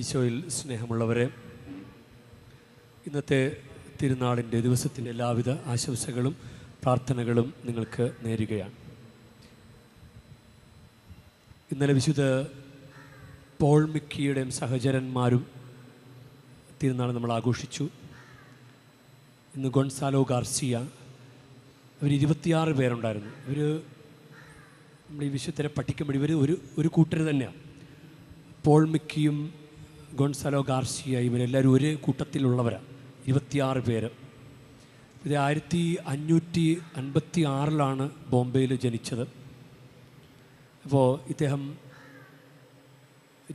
ഈശോയിൽ സ്നേഹമുള്ളവരെ ഇന്നത്തെ തിരുനാളിന്റെ ദിവസത്തിന്റെ എല്ലാവിധ ആശംസകളും പ്രാർത്ഥനകളും നിങ്ങൾക്ക് നേരുകയാണ്. ഇന്നലെ വിശുദ്ധ പോൾ മിക്കിയുടെയും സഹചരന്മാരും തിരുനാൾ നമ്മൾ ആഘോഷിച്ചു. ഇന്ന് ഗൊൺസാലോ ഗാർസിയ അവർ ഇരുപത്തിയാറ് പേരുണ്ടായിരുന്നു. ഇവർ നമ്മൾ ഈ വിശുദ്ധരെ പഠിക്കുമ്പോൾ ഇവർ ഒരു ഒരു കൂട്ടർ തന്നെയാണ്. പോൾ മിക്കിയും ഗോൺസാലോ ഗാർസിയ ഇവരെല്ലാവരും ഒരു കൂട്ടത്തിലുള്ളവരാണ്. ഇരുപത്തിയാറ് പേര്. ഇത് ആയിരത്തി അഞ്ഞൂറ്റി അൻപത്തി ആറിലാണ് ബോംബെയിൽ ജനിച്ചത്. അപ്പോൾ ഇദ്ദേഹം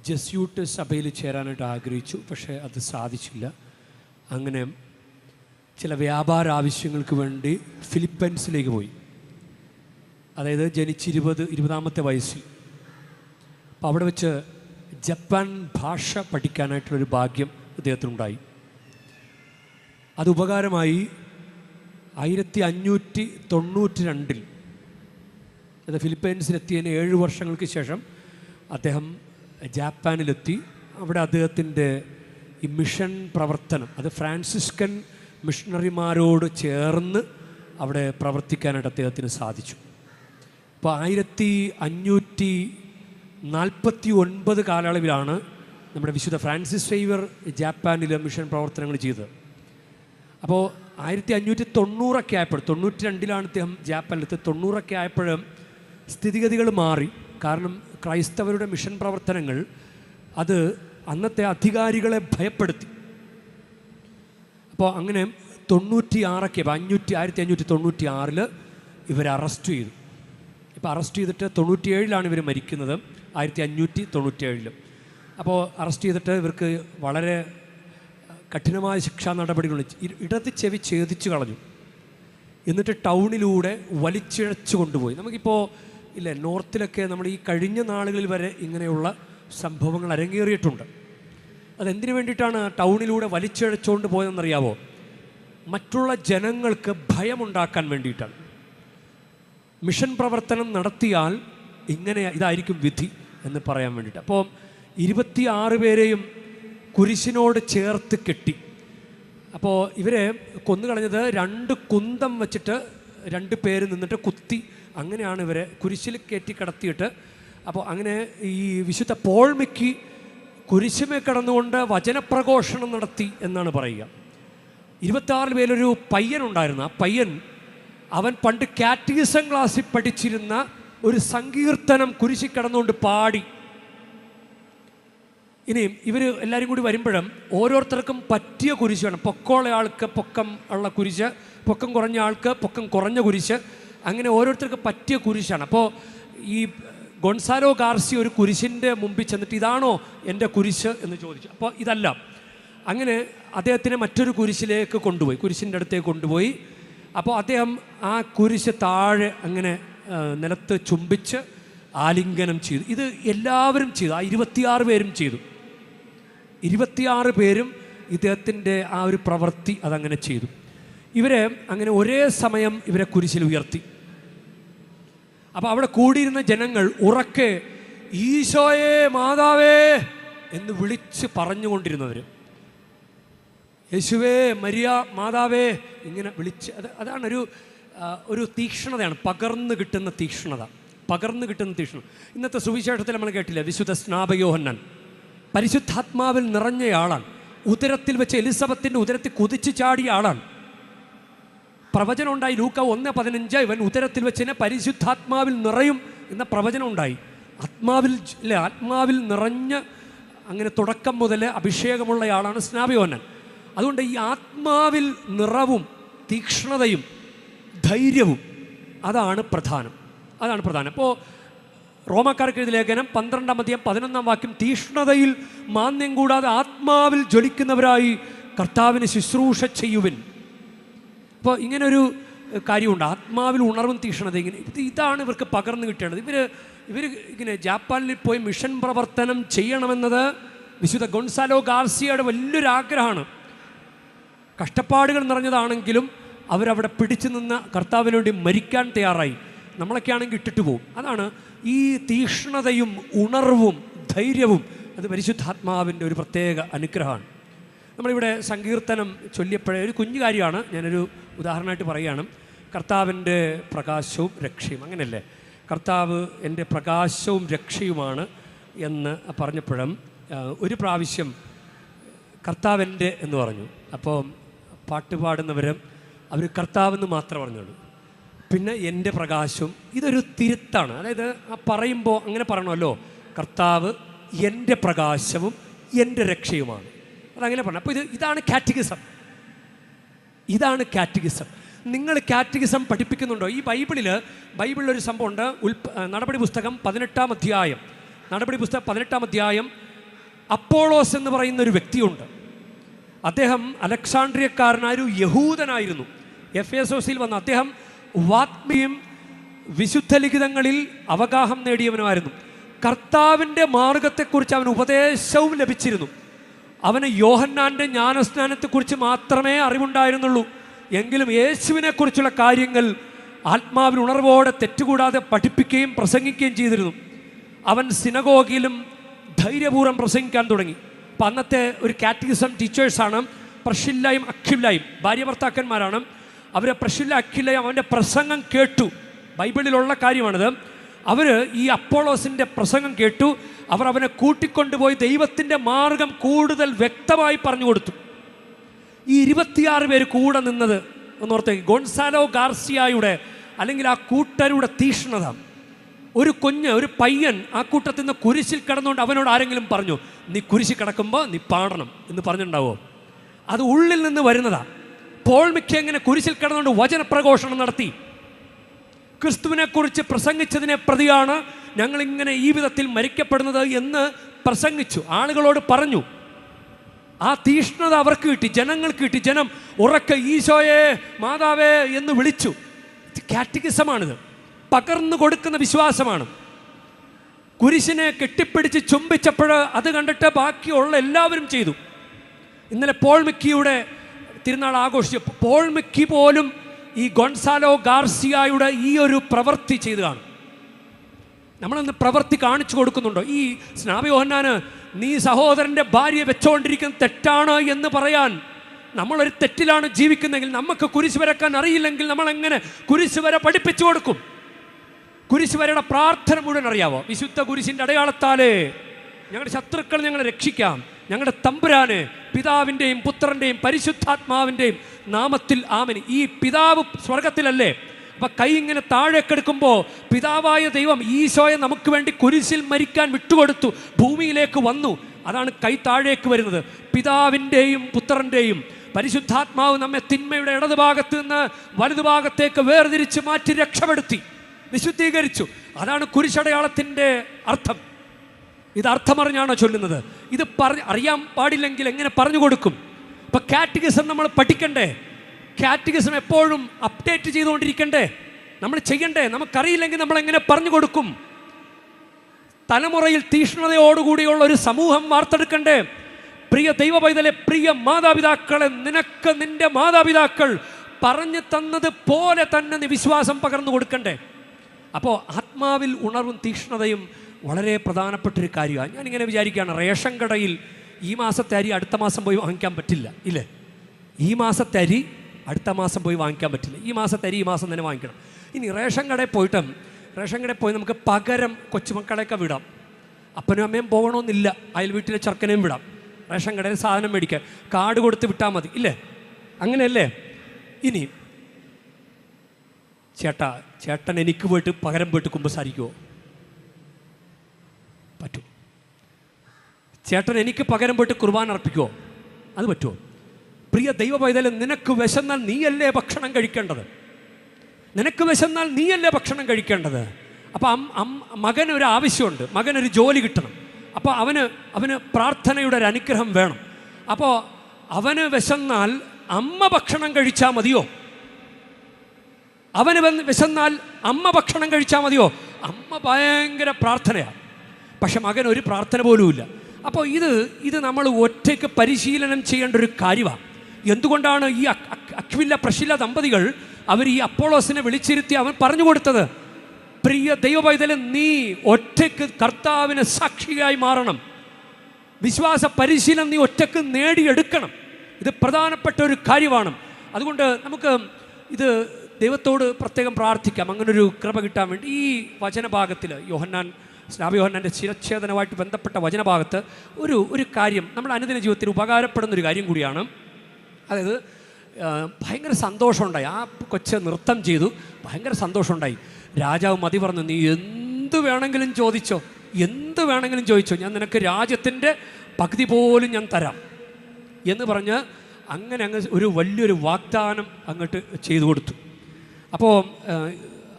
ജസ്യൂട്ട് സഭയിൽ ചേരാനായിട്ട് ആഗ്രഹിച്ചു പക്ഷേ അത് സാധിച്ചില്ല. അങ്ങനെ ചില വ്യാപാര ആവശ്യങ്ങൾക്ക് വേണ്ടി ഫിലിപ്പൈൻസിലേക്ക് പോയി. അതായത് ജനിച്ച് ഇരുപത് ഇരുപതാമത്തെ വയസ്സിൽ. അപ്പോൾ അവിടെ വെച്ച് ജപ്പാൻ ഭാഷ പഠിക്കാനായിട്ടുള്ളൊരു ഭാഗ്യം അദ്ദേഹത്തിനുണ്ടായി അത് ഉപകാരമായി ആയിരത്തി അഞ്ഞൂറ്റി തൊണ്ണൂറ്റി രണ്ടിൽ അത് ഫിലിപ്പൈൻസിലെത്തിയതിന് ഏഴ് വർഷങ്ങൾക്ക് ശേഷം അദ്ദേഹം ജാപ്പാനിലെത്തി. അവിടെ അദ്ദേഹത്തിന്റെ ഈ മിഷൻ പ്രവർത്തനം അത് ഫ്രാൻസിസ്കൻ മിഷണറിമാരോട് ചേർന്ന് അവിടെ പ്രവർത്തിക്കാനായിട്ട് അദ്ദേഹത്തിന് സാധിച്ചു. അപ്പോൾ ആയിരത്തി അഞ്ഞൂറ്റി നാൽപ്പത്തി ഒൻപത് കാലയളവിലാണ് നമ്മുടെ വിശുദ്ധ ഫ്രാൻസിസ് ഫേവർ ജാപ്പാനിൽ മിഷൻ പ്രവർത്തനങ്ങൾ ചെയ്തത്. അപ്പോൾ ആയിരത്തി അഞ്ഞൂറ്റി തൊണ്ണൂറൊക്കെ ആയപ്പോൾ തൊണ്ണൂറ്റി രണ്ടിലാണ് അദ്ദേഹം ജാപ്പാനിലെത്തി തൊണ്ണൂറൊക്കെ ആയപ്പോഴും സ്ഥിതിഗതികൾ മാറി. കാരണം ക്രൈസ്തവരുടെ മിഷൻ പ്രവർത്തനങ്ങൾ അത് അന്നത്തെ അധികാരികളെ ഭയപ്പെടുത്തി. അപ്പോൾ അങ്ങനെ തൊണ്ണൂറ്റി ആറൊക്കെ അഞ്ഞൂറ്റി ആയിരത്തി അഞ്ഞൂറ്റി തൊണ്ണൂറ്റി ആറിൽ ഇവർ അറസ്റ്റ് ചെയ്തു. ഇപ്പോൾ അറസ്റ്റ് ചെയ്തിട്ട് തൊണ്ണൂറ്റിയേഴിലാണ് ഇവർ മരിക്കുന്നത്. ആയിരത്തി അഞ്ഞൂറ്റി തൊണ്ണൂറ്റേഴിലും അപ്പോൾ അറസ്റ്റ് ചെയ്തിട്ട് ഇവർക്ക് വളരെ കഠിനമായ ശിക്ഷാ നടപടികൾ ഇടത് ചെവി ഛേദിച്ചു കളഞ്ഞു. എന്നിട്ട് ടൗണിലൂടെ വലിച്ചിഴച്ചു കൊണ്ടുപോയി. നമുക്കിപ്പോൾ ഇല്ലേ നോർത്തിലൊക്കെ നമ്മൾ ഈ കഴിഞ്ഞ നാളുകളിൽ വരെ ഇങ്ങനെയുള്ള സംഭവങ്ങൾ അരങ്ങേറിയിട്ടുണ്ട്. അതെന്തിനു വേണ്ടിയിട്ടാണ് ടൗണിലൂടെ വലിച്ചിഴച്ചുകൊണ്ട് പോയതെന്നറിയാവോ? മറ്റുള്ള ജനങ്ങൾക്ക് ഭയമുണ്ടാക്കാൻ വേണ്ടിയിട്ടാണ്. മിഷൻ പ്രവർത്തനം നടത്തിയാൽ ഇങ്ങനെ ഇതായിരിക്കും വിധി. എന്ന് പറയാൻ വേണ്ടിയിട്ട് അപ്പോൾ ഇരുപത്തിയാറ് പേരെയും കുരിശിനോട് ചേർത്ത് കെട്ടി. അപ്പോൾ ഇവരെ കൊന്നുകളഞ്ഞത് രണ്ട് കുന്തം വെച്ചിട്ട് രണ്ട് പേര് നിന്നിട്ട് കുത്തി അങ്ങനെയാണ് ഇവരെ കുരിശിൽ കയറ്റി കിടത്തിയിട്ട്. അപ്പോൾ അങ്ങനെ ഈ വിശുദ്ധ പോൾമിക്ക് കുരിശുമേ കടന്നുകൊണ്ട് വചനപ്രഘോഷണം നടത്തി എന്നാണ് പറയുക. ഇരുപത്താറിൽ പേരൊരു പയ്യനുണ്ടായിരുന്നു ആ പയ്യൻ അവൻ പണ്ട് കാറ്റീസം ക്ലാസ്സിൽ പഠിച്ചിരുന്ന ഒരു സങ്കീർത്തനം കുരിശി കടന്നുകൊണ്ട് പാടി. ഇനിയും ഇവർ എല്ലാവരും കൂടി വരുമ്പോഴും ഓരോരുത്തർക്കും പറ്റിയ കുരിശ് വേണം. പൊക്കമുള്ള ആൾക്ക് പൊക്കം ഉള്ള കുരിശ് പൊക്കം കുറഞ്ഞ ആൾക്ക് പൊക്കം കുറഞ്ഞ കുരിശ് അങ്ങനെ ഓരോരുത്തർക്ക് പറ്റിയ കുരിശാണ്. അപ്പോൾ ഈ ഗൊൺസാലോ ഗാർസി ഒരു കുരിശിന്റെ മുമ്പിൽ ചെന്നിട്ട് ഇതാണോ എന്റെ കുരിശ് എന്ന് ചോദിച്ചു. അപ്പോൾ ഇതല്ല. അങ്ങനെ അദ്ദേഹത്തിനെ മറ്റൊരു കുരിശിലേക്ക് കൊണ്ടുപോയി കുരിശിന്റെ അടുത്തേക്ക് കൊണ്ടുപോയി. അപ്പോൾ അദ്ദേഹം ആ കുരിശ് താഴെ അങ്ങനെ നിലത്ത് ചുംബിച്ച് ആലിംഗനം ചെയ്തു. ഇത് എല്ലാവരും ചെയ്തു. ആ ഇരുപത്തിയാറ് പേരും ചെയ്തു. ഇരുപത്തിയാറ് പേരും ഇദ്ദേഹത്തിന്റെ ആ ഒരു പ്രവൃത്തി അതങ്ങനെ ചെയ്തു. ഇവരെ അങ്ങനെ ഒരേ സമയം ഇവരെ കുരിശിൽ ഉയർത്തി. അപ്പോൾ അവിടെ കൂടിയിരുന്ന ജനങ്ങൾ ഉറക്കെ ഈശോയെ മാതാവേ എന്ന് വിളിച്ച് പറഞ്ഞുകൊണ്ടിരുന്നവർ യേശുവേ മരിയ മാതാവേ ഇങ്ങനെ വിളിച്ച്. അത് അതാണ് ഒരു തീക്ഷ്ണതയാണ്. പകർന്നു കിട്ടുന്ന തീക്ഷ്ണത. പകർന്നു കിട്ടുന്ന തീക്ഷ്ണത. ഇന്നത്തെ സുവിശേഷത്തിൽ നമ്മൾ കേട്ടില്ല? വിശുദ്ധ സ്നാപയോഹന്നൻ. പരിശുദ്ധാത്മാവിൽ നിറഞ്ഞയാളാണ്. ഉദരത്തിൽ വെച്ച് എലിസബത്തിന്റെ ഉദരത്തിൽ കുതിച്ചു ചാടിയ ആളാണ്. പ്രവചനം ഉണ്ടായി. ലൂക്ക ഒന്ന് പതിനഞ്ച് ഇവൻ ഉദരത്തിൽ വെച്ചിനെ പരിശുദ്ധാത്മാവിൽ നിറയും എന്ന പ്രവചനം ഉണ്ടായി. ആത്മാവിൽ അല്ലെ ആത്മാവിൽ നിറഞ്ഞ് അങ്ങനെ തുടക്കം മുതൽ അഭിഷേകമുള്ളയാളാണ് സ്നാപയോനൻ അതുകൊണ്ട് ഈ ആത്മാവിൽ നിറവും തീക്ഷ്ണതയും ധൈര്യവും. അതാണ് പ്രധാനം. അതാണ് പ്രധാനം. അപ്പോൾ റോമാക്കാർക്ക് എഴുതി ലേഖനം പന്ത്രണ്ടാം അധ്യായം പതിനൊന്നാം വാക്യം തീഷ്ണതയിൽ മാന്യം കൂടാതെ ആത്മാവിൽ ജ്വലിക്കുന്നവരായി കർത്താവിന് ശുശ്രൂഷ ചെയ്യുവിൻ. അപ്പോൾ ഇങ്ങനൊരു കാര്യമുണ്ട്. ആത്മാവിൽ ഉണർവും തീക്ഷണത ഇങ്ങനെ. ഇത് ഇതാണ് ഇവർക്ക് പകർന്നു കിട്ടേണ്ടത്. ഇവർ ഇവർ ഇങ്ങനെ ജാപ്പാനിൽ പോയി മിഷൻ പ്രവർത്തനം ചെയ്യണമെന്നത് വിശുദ്ധ ഗൊൺസാലോ ഗാർസിയയുടെ വലിയൊരു ആഗ്രഹമാണ് കഷ്ടപ്പാടുകൾ നിറഞ്ഞതാണെങ്കിലും അവരവിടെ പിടിച്ചു നിന്ന് കർത്താവിന് വേണ്ടി മരിക്കാൻ തയ്യാറായി. നമ്മളൊക്കെ ആണെങ്കിൽ ഇട്ടിട്ട് പോകും അതാണ് ഈ തീക്ഷ്ണതയും ഉണർവും ധൈര്യവും അത് പരിശുദ്ധാത്മാവിന്റെ ഒരു പ്രത്യേക അനുഗ്രഹമാണ്. നമ്മളിവിടെ സങ്കീർത്തനം ചൊല്ലിയപ്പോഴേ ഒരു കുഞ്ഞു കാര്യമാണ് ഞാനൊരു ഉദാഹരണമായിട്ട് പറയുകയാണ്. കർത്താവിന്റെ പ്രകാശവും രക്ഷയും അങ്ങനെയല്ലേ? കർത്താവ് എന്റെ പ്രകാശവും രക്ഷയുമാണ് എന്ന് പറഞ്ഞപ്പോഴും ഒരു പ്രാവശ്യം കർത്താവിന്റെ എന്ന് പറഞ്ഞു. അപ്പോൾ പാട്ട് പാടുന്നവരും അവർ കർത്താവെന്ന് മാത്രം പറഞ്ഞുള്ളൂ. പിന്നെ എന്റെ പ്രകാശവും ഇതൊരു തിരുത്താണ്. അതായത് ആ പറയുമ്പോൾ അങ്ങനെ പറയണമല്ലോ കർത്താവ് എന്റെ പ്രകാശവും എന്റെ രക്ഷയുമാണ്. അതങ്ങനെ പറഞ്ഞു അപ്പോൾ ഇത് ഇതാണ് കാറ്റഗിസം. ഇതാണ് കാറ്റഗിസം. നിങ്ങൾ കാറ്റഗിസം പഠിപ്പിക്കുന്നുണ്ടോ? ഈ ബൈബിളിൽ ബൈബിളിൽ ഒരു സംഭവമുണ്ട്. ഉൽപ്പ നടപടി പുസ്തകം പതിനെട്ടാം അധ്യായം. നടപടി പുസ്തകം പതിനെട്ടാം അധ്യായം. അപ്പോളോസ് എന്ന് പറയുന്ന ഒരു വ്യക്തിയുണ്ട്. അദ്ദേഹം അലക്സാണ്ട്രിയക്കാരനായ ഒരു യഹൂദനായിരുന്നു. എഫ് എസ് ഒസിൽ വന്ന. അദ്ദേഹം വാത്മീയം വിശുദ്ധ ലിഖിതങ്ങളിൽ അവഗാഹം നേടിയവനുമായിരുന്നു. കർത്താവിന്റെ മാർഗത്തെക്കുറിച്ച് അവന് ഉപദേശവും ലഭിച്ചിരുന്നു. അവന് യോഹന്നാന്റെ ജ്ഞാനസ്നാനത്തെക്കുറിച്ച് മാത്രമേ അറിവുണ്ടായിരുന്നുള്ളൂ. എങ്കിലും യേശുവിനെക്കുറിച്ചുള്ള കാര്യങ്ങൾ ആത്മാവിന് ഉണർവോടെ തെറ്റുകൂടാതെ പഠിപ്പിക്കുകയും പ്രസംഗിക്കുകയും ചെയ്തിരുന്നു. അവൻ സിനഗോഗിലും ധൈര്യപൂർവം പ്രസംഗിക്കാൻ തുടങ്ങി. അപ്പം അന്നത്തെ ഒരു കാറ്റഗിസം ടീച്ചേഴ്സാണ് പ്രഷില്ലായും അഖിലായും ഭാര്യ ഭർത്താക്കന്മാരാണ്. അവരെ പ്രഷില്ല അഖില്ലയും അവന്റെ പ്രസംഗം കേട്ടു. ബൈബിളിലുള്ള കാര്യമാണിത്. അവർ ഈ അപ്പോളോസിന്റെ പ്രസംഗം കേട്ടു. അവർ അവനെ കൂട്ടിക്കൊണ്ടുപോയി ദൈവത്തിന്റെ മാർഗം കൂടുതൽ വ്യക്തമായി പറഞ്ഞു കൊടുത്തു. ഈ ഇരുപത്തിയാറ് പേര് കൂടെ നിന്നത് എന്നോർത്ത് ഗോൺസാലോ ഗാർസിയായുടെ അല്ലെങ്കിൽ ആ കൂട്ടരുടെ തീഷ്ണത. ഒരു കുഞ്ഞ് ഒരു പയ്യൻ ആ കൂട്ടത്തിൽ നിന്ന് കുരിശിൽ കിടന്നുകൊണ്ട് അവനോട് ആരെങ്കിലും പറഞ്ഞു നീ കുരിശിൽ കിടക്കുമ്പോൾ നീ പാടണം എന്ന് പറഞ്ഞിട്ടുണ്ടാവോ? അത് ഉള്ളിൽ നിന്ന് വരുന്നതാ. പോൾ മിക്കങ്ങനെ കുരിശിൽ കിടന്നുകൊണ്ട് വചനപ്രഘോഷണം നടത്തി. ക്രിസ്തുവിനെക്കുറിച്ച് പ്രസംഗിച്ചതിനെ പ്രതിയാണ് ഞങ്ങളിങ്ങനെ ഈ വിധത്തിൽ മരിക്കപ്പെടുന്നത് എന്ന് പ്രസംഗിച്ചു. ആളുകളോട് പറഞ്ഞു ആ തീഷ്ണത അവർക്ക് കിട്ടി ജനങ്ങൾക്ക് കിട്ടി ജനം ഉറക്ക ഈശോയെ മാതാവേ എന്ന് വിളിച്ചു. കാറ്റഗിസമാണിത്. പകർന്നു കൊടുക്കുന്ന വിശ്വാസമാണ്. കുരിശിനെ കെട്ടിപ്പിടിച്ച് ചുംബിച്ചപ്പോൾ അത് കണ്ടിട്ട് ബാക്കിയുള്ള എല്ലാവരും ചെയ്തു. ഇന്നലെ പോൾ മിക്കിയുടെ തിരുനാൾ ആഘോഷിച്ചു പോൾ മിക്കി പോലും ഈ ഗൊൺസാലോ ഗാർസിയായുടെ ഈ ഒരു പ്രവൃത്തി ചെയ്തു കാണും. നമ്മളൊന്ന് പ്രവൃത്തി കാണിച്ചു കൊടുക്കുന്നുണ്ടോ? ഈ സ്നാപയോഹന്നാന് നീ സഹോദരന്റെ ഭാര്യ വെച്ചുകൊണ്ടിരിക്കുന്ന തെറ്റാണ് എന്ന് പറയാൻ നമ്മളൊരു തെറ്റിലാണ് ജീവിക്കുന്നതെങ്കിൽ നമുക്ക് കുരിശ് വരക്കാൻ അറിയില്ലെങ്കിൽ നമ്മൾ എങ്ങനെ കുരിശ് വര പഠിപ്പിച്ചു കൊടുക്കും? കുരിശ് വരയുടെ പ്രാർത്ഥന മുഴുവൻ അറിയാവോ? വിശുദ്ധ കുരിശിന്റെ അടയാളത്താലേ ഞങ്ങളുടെ ശത്രുക്കൾ ഞങ്ങളെ രക്ഷിക്കാം. ഞങ്ങളുടെ തമ്പുരാന് പിതാവിന്റെയും പുത്രന്റെയും പരിശുദ്ധാത്മാവിന്റെയും നാമത്തിൽ ആമന് ഈ പിതാവ് സ്വർഗത്തിലല്ലേ അപ്പം കൈ ഇങ്ങനെ താഴേക്കെടുക്കുമ്പോൾ പിതാവായ ദൈവം ഈശോയെ നമുക്ക് വേണ്ടി കുരിശിൽ മരിക്കാൻ വിട്ടുകൊടുത്തു ഭൂമിയിലേക്ക് വന്നു. അതാണ് കൈ താഴേക്ക് വരുന്നത്. പിതാവിന്റെയും പുത്രന്റെയും പരിശുദ്ധാത്മാവ് നമ്മെ തിന്മയുടെ ഇടതുഭാഗത്ത് നിന്ന് വലതുഭാഗത്തേക്ക് വേർതിരിച്ച് മാറ്റി രക്ഷപ്പെടുത്തി വിശുദ്ധീകരിച്ചു. അതാണ് കുരിശടയാളത്തിന്റെ അർത്ഥം. ഇത് അർത്ഥമറിഞ്ഞാണോ ചൊല്ലുന്നത്? ഇത് പറഞ്ഞ് അറിയാൻ പാടില്ലെങ്കിൽ എങ്ങനെ പറഞ്ഞു കൊടുക്കും? ഇപ്പം കാറ്റഗിസം നമ്മൾ പഠിക്കണ്ടേ? കാറ്റഗിസം എപ്പോഴും അപ്ഡേറ്റ് ചെയ്തുകൊണ്ടിരിക്കണ്ടേ? നമ്മൾ ചെയ്യണ്ടേ? നമുക്കറിയില്ലെങ്കിൽ നമ്മൾ എങ്ങനെ പറഞ്ഞു കൊടുക്കും? തലമുറയിൽ തീഷ്ണതയോടുകൂടിയുള്ള ഒരു സമൂഹം വാർത്തെടുക്കണ്ടേ? പ്രിയ ദൈവ പൈതലെ പ്രിയ മാതാപിതാക്കളെ നിനക്ക് നിന്റെ മാതാപിതാക്കൾ പറഞ്ഞു തന്നത് പോലെ തന്നെ നീ വിശ്വാസം പകർന്നു കൊടുക്കണ്ടേ? അപ്പോൾ ആത്മാവിൽ ഉണർവും തീക്ഷ്ണതയും വളരെ പ്രധാനപ്പെട്ട ഒരു കാര്യമാണ്. ഞാനിങ്ങനെ വിചാരിക്കുകയാണ് റേഷൻ കടയിൽ ഈ മാസത്തെ അരി അടുത്ത മാസം പോയി വാങ്ങിക്കാൻ പറ്റില്ല ഇല്ലേ? ഈ മാസത്തെ അരി അടുത്ത മാസം പോയി വാങ്ങിക്കാൻ പറ്റില്ല. ഈ മാസത്തെ അരി ഈ മാസം തന്നെ വാങ്ങിക്കണം. ഇനി റേഷൻ കടയിൽ പോയിട്ടും റേഷൻ കടയിൽ പോയി നമുക്ക് പകരം കൊച്ചുമക്കളെയൊക്കെ വിടാം. അപ്പനും അമ്മയും പോകണമെന്നില്ല അയൽ വീട്ടിലെ ചെറുക്കനെയും വിടാം. റേഷൻ കടയിൽ സാധനം മേടിക്കാൻ കാർഡ് കൊടുത്ത് വിട്ടാൽ മതി ഇല്ലേ? അങ്ങനെയല്ലേ? ഇനി ചേട്ടാ ചേട്ടൻ എനിക്ക് പോയിട്ട് പകരം പോയിട്ട് കുമ്പസാരിക്കുമോ ചേട്ടൻ എനിക്ക് പകരം പോയിട്ട് കുർബാന അർപ്പിക്കുമോ അത് പറ്റുമോ? പ്രിയ ദൈവ പൈതലും നിനക്ക് വിശന്നാൽ നീയല്ലേ ഭക്ഷണം കഴിക്കേണ്ടത്? നിനക്ക് വിശന്നാൽ നീയല്ലേ ഭക്ഷണം കഴിക്കേണ്ടത്? അപ്പോൾ അം അം മകന് ഒരു ആവശ്യമുണ്ട്. മകനൊരു ജോലി കിട്ടണം. അപ്പോൾ അവന് അവന് പ്രാർത്ഥനയുടെ ഒരു അനുഗ്രഹം വേണം. അപ്പോൾ അവന് വിശന്നാൽ അമ്മ ഭക്ഷണം കഴിച്ചാൽ മതിയോ? അവന് വിശന്നാൽ അമ്മ ഭക്ഷണം കഴിച്ചാൽ മതിയോ? അമ്മ ഭയങ്കര പ്രാർത്ഥനയാണ് പക്ഷെ മകൻ ഒരു പ്രാർത്ഥന പോലുമില്ല. അപ്പോൾ ഇത് ഇത് നമ്മൾ ഒറ്റയ്ക്ക് പരിശീലനം ചെയ്യേണ്ട ഒരു കാര്യമാണ് എന്തുകൊണ്ടാണ് ഈ അഖ്വില്ല പ്രശില ദമ്പതികൾ അവർ ഈ അപ്പോളോസിനെ വിളിച്ചിരുത്തി അവൻ പറഞ്ഞു കൊടുത്തത്? പ്രിയ ദൈവവൈതലും നീ ഒറ്റയ്ക്ക് കർത്താവിന് സാക്ഷിയായി മാറണം. വിശ്വാസ പരിശീലനം നീ ഒറ്റയ്ക്ക് നേടിയെടുക്കണം. ഇത് പ്രധാനപ്പെട്ട ഒരു കാര്യമാണ്. അതുകൊണ്ട് നമുക്ക് ഇത് ദൈവത്തോട് പ്രത്യേകം പ്രാർത്ഥിക്കാം. അങ്ങനൊരു കൃപ കിട്ടാൻ വേണ്ടി ഈ വചനഭാഗത്തിൽ യോഹന്നാൻ സ്നാപി യോഹന്നാന്റെ ശിരച്ഛേദനമായിട്ട് ബന്ധപ്പെട്ട വചനഭാഗത്ത് ഒരു ഒരു കാര്യം നമ്മുടെ അനുദിന ജീവിതത്തിൽ ഉപകാരപ്പെടുന്ന ഒരു കാര്യം കൂടിയാണ്. അതായത് ഭയങ്കര സന്തോഷമുണ്ടായി. ആ കൊച്ച് നൃത്തം ചെയ്തു. ഭയങ്കര സന്തോഷമുണ്ടായി. രാജാവ് മതി പറഞ്ഞു നീ എന്ത് വേണമെങ്കിലും ചോദിച്ചോ. എന്ത് വേണമെങ്കിലും ചോദിച്ചോ. ഞാൻ നിനക്ക് രാജ്യത്തിന്റെ പകുതി പോലും ഞാൻ തരാം. എന്ന് പറഞ്ഞ് അങ്ങനെ അങ്ങ് ഒരു വലിയൊരു വാഗ്ദാനം അങ്ങോട്ട് ചെയ്തു കൊടുത്തു. അപ്പോൾ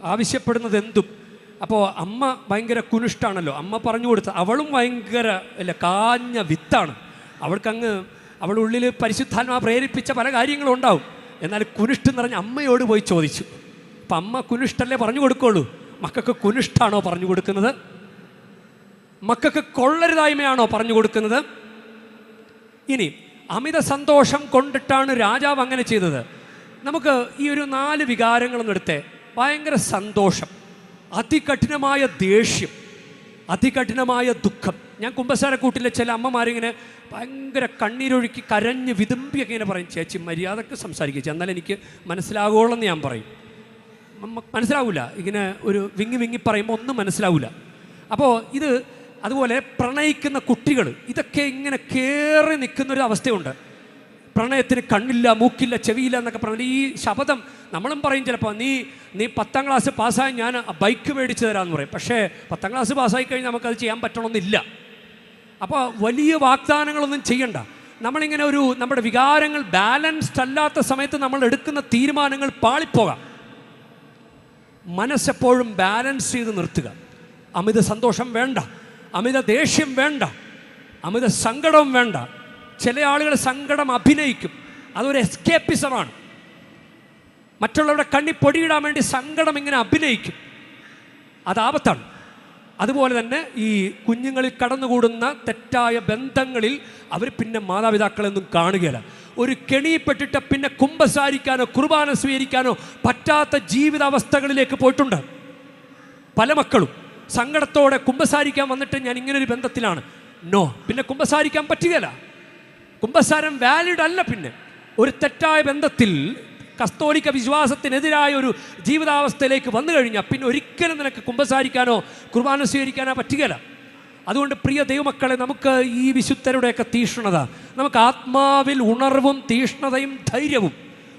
ആവശ്യപ്പെടുന്നത് എന്തും അപ്പോൾ അമ്മ ഭയങ്കര കുനിഷ്ടാണല്ലോ. അമ്മ പറഞ്ഞു കൊടുത്ത അവളും ഭയങ്കര അല്ല കാഞ്ഞ വിത്താണ്. അവൾക്കങ്ങ് അവളുടെ ഉള്ളിൽ പരിശുദ്ധാത്മാ പ്രേരിപ്പിച്ച പല കാര്യങ്ങളും ഉണ്ടാവും. എന്നാൽ കുനിഷ്ഠം നിറഞ്ഞ അമ്മയോട് പോയി ചോദിച്ചു. അപ്പം അമ്മ കുനിഷ്ഠല്ലേ പറഞ്ഞു കൊടുക്കുള്ളൂ? മക്കൾക്ക് കുനിഷ്ഠാണോ പറഞ്ഞു കൊടുക്കുന്നത്? മക്കൾക്ക് കൊള്ളരുതായ്മയാണോ പറഞ്ഞു കൊടുക്കുന്നത്? ഇനി അമിത സന്തോഷം കൊണ്ടിട്ടാണ് രാജാവ് അങ്ങനെ ചെയ്തത്. നമുക്ക് ഈ ഒരു നാല് വികാരങ്ങളൊന്നും ഭയങ്കര സന്തോഷം. അതികഠിനമായ ദേഷ്യം അതികഠിനമായ ദുഃഖം. ഞാൻ കുമ്പസാരക്കൂട്ടിലെ ചില അമ്മമാരിങ്ങനെ ഭയങ്കര കണ്ണീരൊഴുക്കി കരഞ്ഞ് വിതുമ്പിയൊക്കെ ഇങ്ങനെ പറയും ചേച്ചി മര്യാദയ്ക്ക് സംസാരിക്കുക എന്നാൽ എനിക്ക് മനസ്സിലാകുമോളെന്ന് ഞാൻ പറയും. മനസ്സിലാവില്ല ഇങ്ങനെ ഒരു വിങ്ങി വിങ്ങി പറയുമ്പോൾ ഒന്നും മനസ്സിലാവില്ല അപ്പോൾ ഇത് അതുപോലെ പ്രണയിക്കുന്ന കുട്ടികൾ ഇതൊക്കെ ഇങ്ങനെ കയറി നിൽക്കുന്ന ഒരു അവസ്ഥയുണ്ട് പ്രണയത്തിന് കണ്ണില്ല മൂക്കില്ല ചെവിയില്ല എന്നൊക്കെ പറഞ്ഞാൽ ഈ ശബ്ദം നമ്മളും പറയും ചിലപ്പോൾ നീ നീ പത്താം ക്ലാസ് പാസ്സായി ഞാൻ ബൈക്ക് മേടിച്ചു തരാമെന്ന് പറയും. പക്ഷേ പത്താം ക്ലാസ് പാസ്സായി കഴിഞ്ഞാൽ നമുക്കത് ചെയ്യാൻ പറ്റണമെന്നില്ല. അപ്പോൾ വലിയ വാഗ്ദാനങ്ങളൊന്നും ചെയ്യണ്ട. നമ്മളിങ്ങനെ ഒരു നമ്മുടെ വികാരങ്ങൾ ബാലൻസ്ഡ് അല്ലാത്ത സമയത്ത് നമ്മൾ എടുക്കുന്ന തീരുമാനങ്ങൾ പാളിപ്പോകാം. മനസ്സെപ്പോഴും ബാലൻസ് ചെയ്ത് നിർത്തുക. അമിത സന്തോഷം വേണ്ട. അമിത ദേഷ്യം വേണ്ട. അമിത സങ്കടവും വേണ്ട. ചില ആളുകൾ സങ്കടം അഭിനയിക്കും. അതൊരു എസ്കേപ്പിസമാണ് മറ്റുള്ളവരുടെ കണ്ണി പൊടിയിടാൻ വേണ്ടി സങ്കടം ഇങ്ങനെ അഭിനയിക്കും. അത് ആപത്താണ്. അതുപോലെ തന്നെ ഈ കുഞ്ഞുങ്ങളിൽ കടന്നുകൂടുന്ന തെറ്റായ ബന്ധങ്ങളിൽ അവർ പിന്നെ മാതാപിതാക്കളെന്നും കാണുകയില്ല. ഒരു കെണിയിൽപ്പെട്ടിട്ട് പിന്നെ കുമ്പസാരിക്കാനോ കുർബാന സ്വീകരിക്കാനോ പറ്റാത്ത ജീവിതാവസ്ഥകളിലേക്ക് പോയിട്ടുണ്ട്. പല മക്കളും സങ്കടത്തോടെ കുമ്പസാരിക്കാൻ വന്നിട്ട് ഞാൻ ഇങ്ങനൊരു ബന്ധത്തിലാണ്. നോ പിന്നെ കുമ്പസാരിക്കാൻ പറ്റുകയില്ല. കുമ്പസാരം വാലിഡ് അല്ല പിന്നെ. ഒരു തെറ്റായ ബന്ധത്തിൽ കസ്തോലിക്ക വിശ്വാസത്തിനെതിരായ ഒരു ജീവിതാവസ്ഥയിലേക്ക് വന്നു കഴിഞ്ഞാൽ പിന്നെ ഒരിക്കലും നിനക്ക് കുമ്പസാരിക്കാനോ കുർബാന സ്വീകരിക്കാനോ പറ്റുകയില്ല അതുകൊണ്ട് പ്രിയ ദൈവമക്കളെ നമുക്ക് ഈ വിശുദ്ധരുടെയൊക്കെ തീഷ്ണത നമുക്ക് ആത്മാവിൽ ഉണർവും തീഷ്ണതയും ധൈര്യവും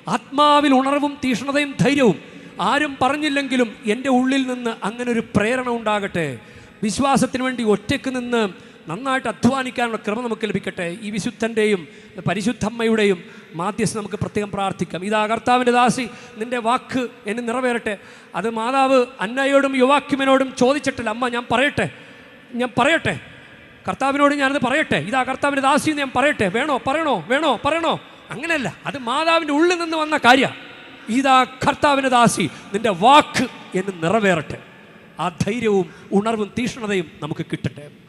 ആത്മാവിൽ ഉണർവും തീഷ്ണതയും ധൈര്യവും ആരും പറഞ്ഞില്ലെങ്കിലും എന്റെ ഉള്ളിൽ നിന്ന് അങ്ങനെ ഒരു പ്രേരണ ഉണ്ടാകട്ടെ. വിശ്വാസത്തിന് വേണ്ടി ഒറ്റയ്ക്ക് നിന്ന് നന്നായിട്ട് അധ്വാനിക്കാനുള്ള ക്രമം നമുക്ക് ലഭിക്കട്ടെ. ഈ വിശുദ്ധന്റെയും പരിശുദ്ധമ്മയുടെയും മാധ്യസ്ഥ നമുക്ക് പ്രത്യേകം പ്രാർത്ഥിക്കാം. ഇതാ കർത്താവിന്റെ ദാസി നിന്റെ വാക്ക് എന്നെ നിറവേറട്ടെ. അത് മാതാവ് അന്നയോടും യുവാക്യുമനോടും ചോദിച്ചിട്ടില്ല. അമ്മ ഞാൻ പറയട്ടെ? ഞാൻ പറയട്ടെ? കർത്താവിനോട് ഞാനത് പറയട്ടെ? ഇതാ കർത്താവിന്റെ ദാസി ഞാൻ പറയട്ടെ? വേണോ? പറയണോ? വേണോ? പറയണോ? അങ്ങനെയല്ല. അത് മാതാവിന്റെ ഉള്ളിൽ നിന്ന് വന്ന കാര്യമാണ് ഇതാ കർത്താവിന്റെ ദാസി നിന്റെ വാക്ക് എന്ന് നിറവേറട്ടെ. ആ ധൈര്യവും ഉണർവും തീഷ്ണതയും നമുക്ക് കിട്ടട്ടെ.